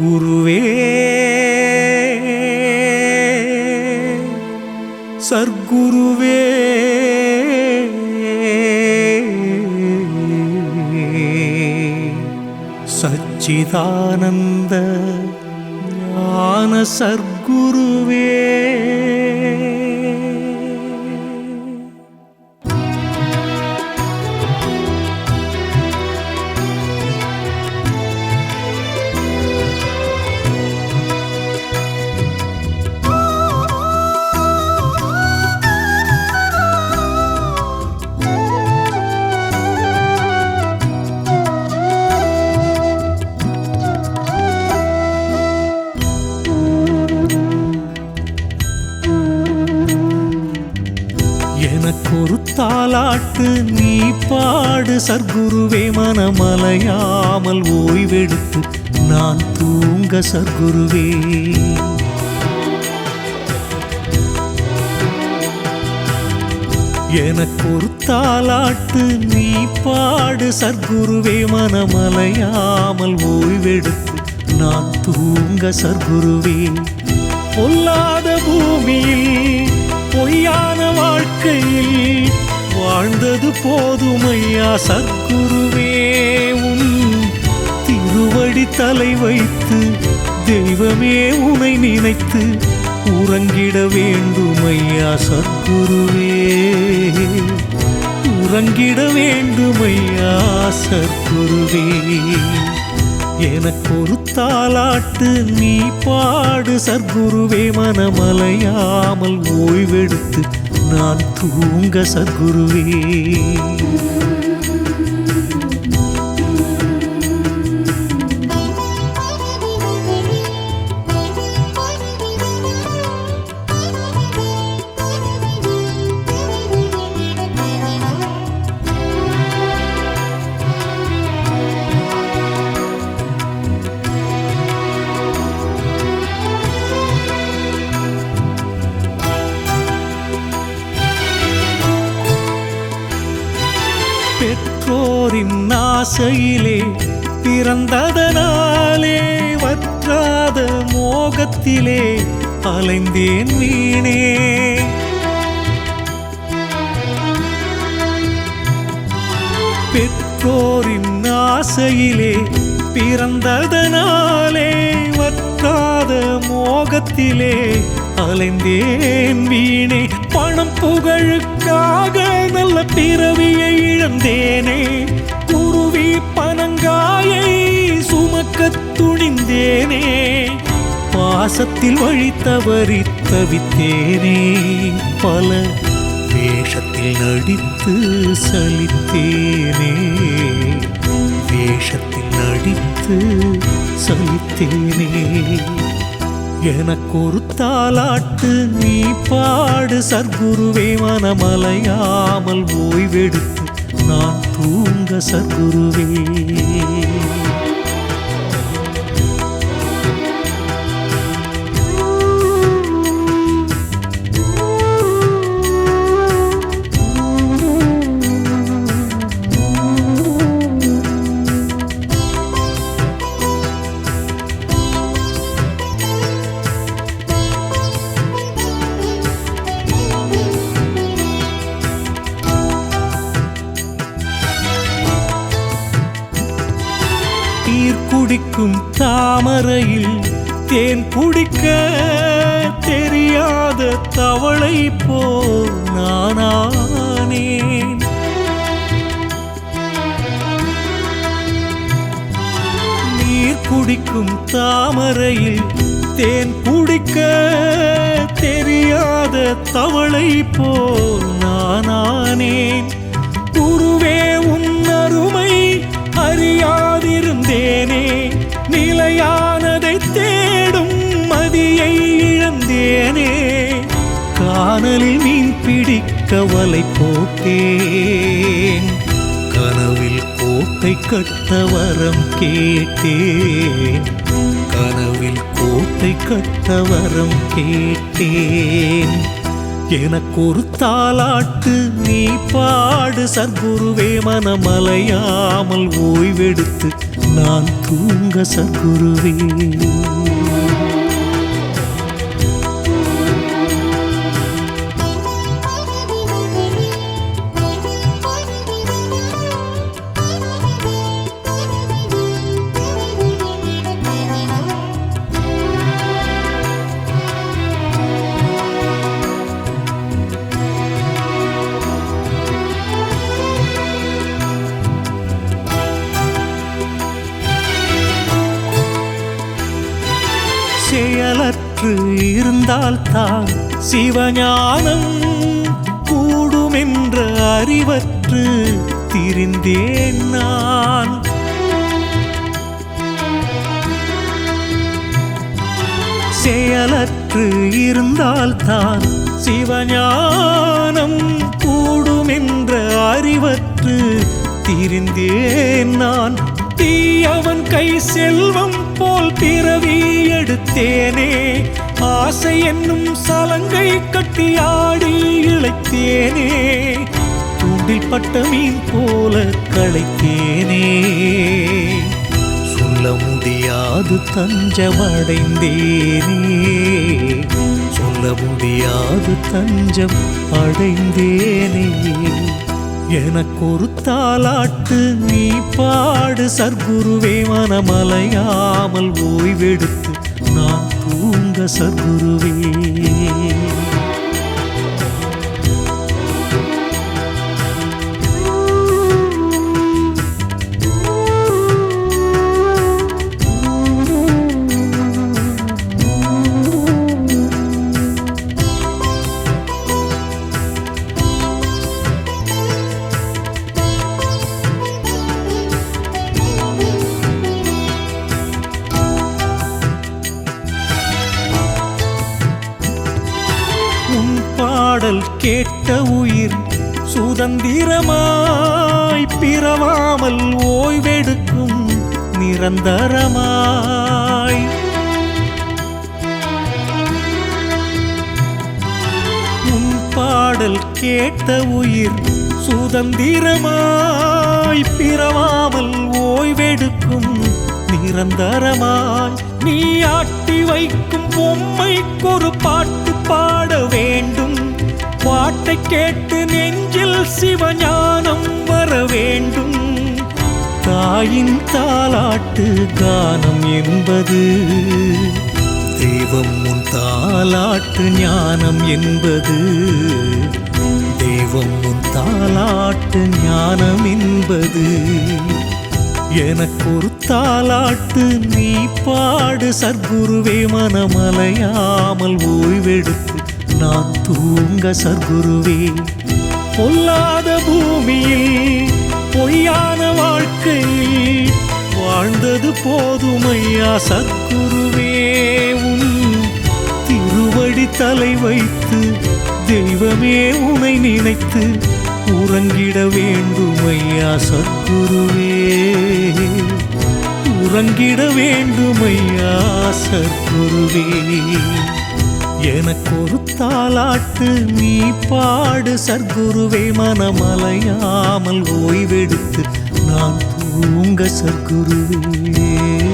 குருவே. சர்க்குருவே. சச்சிதானந்த ஞான சர்க்குருவே. எனக்கு ஒரு தாலாட்டு நீ பாடு சர்க்குருவே மனமலையாமல் ஓய்வெடுத்து நான் தூங்க சர்க்குருவே. எனக்கு ஒரு தாலாட்டு நீ பாடு சர்க்குருவே மனமலையாமல் ஓய்வெடுத்து நான் தூங்க சர்க்குருவே. பொல்லாத பூமியில் பொய்யான வாழ்க்கை வாழ்க்கையில் வாழ்ந்தது போதுமையா சத்குருவே? உன் திருவடி தலை வைத்து தெய்வமே உனை நினைத்து உறங்கிட வேண்டுமையா சத்குருவே? உறங்கிட வேண்டுமையா சத்குருவே? எனக்கு ஒரு தாலாட்டு நீ பாடு சர்க்குருவே மனமலையாமல் ஓய்வெடுத்து நான் தூங்க சத்குருவே. ஆசையிலே பிறந்ததனாலே வற்றாத மோகத்திலே அலைந்தேன் வீணே. பெற்றோரின் ஆசையிலே பிறந்ததனாலே வற்றாத மோகத்திலே அலைந்தேன் வீணே. பணம் புகழுக்காக நல்ல பிறவியை இழந்தேனே. குருவி பனங்காயை சுமக்க துணிந்தேனே. பாசத்தில் வழி தவறி தவித்தேனே பல வேஷத்தில் நடித்து சலித்தேனே. வேஷத்தில் நடித்து சலித்தேனே. எனக்கு ஒரு தாலாட்டு நீ பாடு சர்க்குருவே மனமலையாமல் ஓய்வெடுத்து நான் தூங்க சத்குருவே. குடிக்கும் தாமரையில் தேன் குடிக்க தெரியாத தவளை போல் நானானேன். நீர் குடிக்கும் தாமரையில் தேன் குடிக்க தெரியாத தவளை போல் நானானேன். குருவே உன் அருமை அறியா இருந்தேனே. நிலையானதை தேடும் மதியை இழந்தேனே. காணலில் மீன் பிடிக்க வலை போட்டேன். கனவில் கோட்டை கட்ட வரம் கேட்டேன். கனவில் கோட்டை கட்ட வரம் கேட்டேன். எனக்கு ஒரு தாலாட்டு நீ பாடு. சர்க்குருவே மனமலையாமல் ஓய்வெடுத்து நான் தூங்க சர்க்குருவே இருந்தால்தான் சிவஞானம் கூடுமென்ற அறிவற்று திரிந்தேன் நான். செயலற்று இருந்தால்தான் சிவஞானம் கூடுமென்ற அறிவற்று திரிந்தேன் நான். தீயவன் கை செல்வம் போல் பிறவி எடுத்தேனே ஆசை என்னும் சலங்கை கட்டி ஆடி இழைத்தேனே. தூண்டில் பட்ட மீன் போல களைத்தேனே. சொல்ல முடியாது தஞ்சமடைந்தேனே. சொல்ல முடியாது தஞ்சம் அடைந்தேனே. எனக்கு ஒரு தாலாட்டு நீ பாடு சர்க்குருவே மனமலையாமல் ஓய்வெடுத்து நான் தூங்க சர்க்குருவே பாடல் கேட்ட உயிர் சுதந்திரமாய் பிறவாமல் ஓய்வெடுக்கும் நிரந்தரமாய். உன் பாடல் கேட்ட உயிர் சுதந்திரமாய் பிறவாமல் ஓய்வெடுக்கும் நிரந்தரமாய். நீ ஆட்டி வைக்கும் பொம்மைக்கு ஒரு பாட்டு பாட வேண்டும். பாட்டை கேட்டு நெஞ்சில் சிவஞானம் வர வேண்டும். தாயின் தாலாட்டு கானம் என்பது தெய்வம் உன் தாலாட்டு ஞானம் என்பது தெய்வம் உன் தாலாட்டு ஞானம் என்பது. எனக்கு ஒரு தாலாட்டு நீ பாடு சர்க்குருவே மனமலையாமல் ஓய்வெடுத்து நான் தூங்க சர்க்குருவே பொல்லாத பூமியில் பொய்யான வாழ்க்கையில் வாழ்ந்தது போதுமையா சத்குருவே. உன் திருவடி தலை வைத்து தெய்வமே உனை நினைத்து உறங்கிட வேண்டுமையா சத்குருவே. உறங்கிட வேண்டுமையா சத்குருவே. எனக்கு ஒரு தாளாட்டு நீ பாடு. சர்க்குருவே மனமலையாமல் ஓய்வெடுத்து நான் தூங்க சர்க்குருவே.